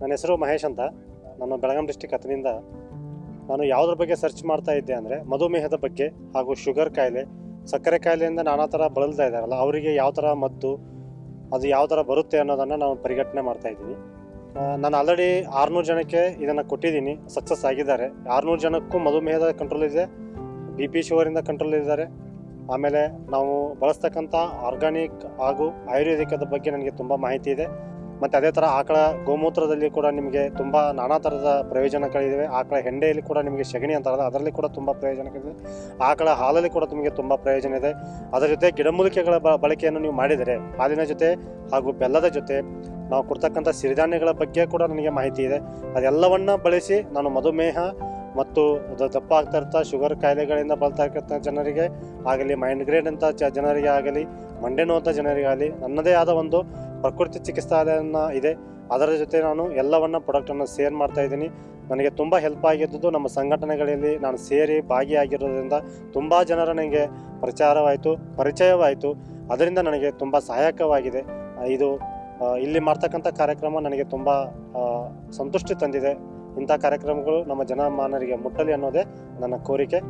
ನನ್ನ ಹೆಸರು ಮಹೇಶ್ ಅಂತ. ನಾನು ಬೆಳಗಾಂ ಡಿಸ್ಟಿಕ್ ಹತ್ತಿನಿಂದ ನಾನು ಯಾವುದ್ರ ಬಗ್ಗೆ ಸರ್ಚ್ ಮಾಡ್ತಾ ಇದ್ದೆ ಅಂದರೆ ಮಧುಮೇಹದ ಬಗ್ಗೆ ಹಾಗೂ ಶುಗರ್ ಕಾಯಿಲೆ, ಸಕ್ಕರೆ ಕಾಯಿಲೆಯಿಂದ ನಾನಾ ಥರ ಬಳಲ್ತಾ ಇದ್ದಾರಲ್ಲ, ಅವರಿಗೆ ಯಾವ ಥರ ಮದ್ದು, ಅದು ಯಾವ ಥರ ಬರುತ್ತೆ ಅನ್ನೋದನ್ನು ನಾನು ಪರಿಘಟನೆ ಮಾಡ್ತಾ ಇದ್ದೀನಿ ನಾನು ಆಲ್ರೆಡಿ ಆರುನೂರು ಜನಕ್ಕೆ ಇದನ್ನು ಕೊಟ್ಟಿದ್ದೀನಿ ಸಕ್ಸಸ್ ಆಗಿದ್ದಾರೆ. ಆರುನೂರು ಜನಕ್ಕೂ ಮಧುಮೇಹದ ಕಂಟ್ರೋಲ್ ಇದೆ ಬಿ ಪಿ ಶುಗರಿಂದ ಕಂಟ್ರೋಲ್ ಇದ್ದಾರೆ. ಆಮೇಲೆ ನಾವು ಬಳಸ್ತಕ್ಕಂಥ ಆರ್ಗಾನಿಕ್ ಹಾಗೂ ಆಯುರ್ವೇದಿಕದ ಬಗ್ಗೆ ನನಗೆ ತುಂಬ ಮಾಹಿತಿ ಇದೆ. ಮತ್ತು ಅದೇ ಥರ ಆಕಳ ಗೋಮೂತ್ರದಲ್ಲಿ ಕೂಡ ನಿಮಗೆ ತುಂಬ ನಾನಾ ಥರದ ಪ್ರಯೋಜನಗಳಿವೆ. ಆಕಳ ಹೆಂಡೆಯಲ್ಲಿ ಕೂಡ ನಿಮಗೆ ಸಗಣಿ ಅಂತಾರಲ್ಲ ಅದರಲ್ಲಿ ಕೂಡ ತುಂಬ ಪ್ರಯೋಜನಗಳಿದೆ ಆಕಳ ಹಾಲಲ್ಲಿ ಕೂಡ ನಿಮಗೆ ತುಂಬ ಪ್ರಯೋಜನ ಇದೆ. ಅದರ ಜೊತೆ ಗಿಡಮೂಲಿಕೆಗಳ ಬಳಕೆಯನ್ನು ನೀವು ಮಾಡಿದರೆ ಹಾಲಿನ ಜೊತೆ ಹಾಗೂ ಬೆಲ್ಲದ ಜೊತೆ ನಾವು ಕೊಡ್ತಕ್ಕಂಥ ಸಿರಿಧಾನ್ಯಗಳ ಬಗ್ಗೆ ಕೂಡ ನನಗೆ ಮಾಹಿತಿ ಇದೆ. ಅದೆಲ್ಲವನ್ನ ಬಳಸಿ ನಾನು ಮಧುಮೇಹ ಮತ್ತು ಅದು ದಪ್ಪ ಆಗ್ತಾ ಇರ್ತಾ ಶುಗರ್ ಕಾಯಿಲೆಗಳಿಂದ ಬಳತಾ ಇರ್ತಕ್ಕಂಥ ಜನರಿಗೆ ಆಗಲಿ ಮೈಂಡ್ ಗ್ರೇಡ್ ಅಂತ ಜನರಿಗೆ ಆಗಲಿ ಮಂಡೆ ನೋವಂಥ ಜನರಿಗಾಗಲಿ, ನನ್ನದೇ ಆದ ಒಂದು ಪ್ರಕೃತಿ ಚಿಕಿತ್ಸಾಲಯನ ಇದೆ. ಅದರ ಜೊತೆ ನಾನು ಎಲ್ಲವನ್ನ ಪ್ರಾಡಕ್ಟನ್ನು ಸೇರ್ ಮಾಡ್ತಾ ಇದ್ದೀನಿ. ನನಗೆ ತುಂಬ ಹೆಲ್ಪ್ ಆಗಿದ್ದು ನಮ್ಮ ಸಂಘಟನೆಗಳಲ್ಲಿ ನಾನು ಸೇರಿ ಭಾಗಿಯಾಗಿರೋದ್ರಿಂದ ತುಂಬ ಜನರ ನನಗೆ ಪ್ರಚಾರವಾಯಿತು ಪರಿಚಯವಾಯಿತು. ಅದರಿಂದ ನನಗೆ ತುಂಬ ಸಹಾಯಕವಾಗಿದೆ. ಇದು ಇಲ್ಲಿ ಮಾಡ್ತಕ್ಕಂಥ ಕಾರ್ಯಕ್ರಮ ನನಗೆ ತುಂಬ ಸಂತುಷ್ಟಿ ತಂದಿದೆ. ಇಂಥ ಕಾರ್ಯಕ್ರಮಗಳು ನಮ್ಮ ಜನಮಾನರಿಗೆ ಮುಟ್ಟಲಿ ಅನ್ನೋದೇ ನನ್ನ ಕೋರಿಕೆ.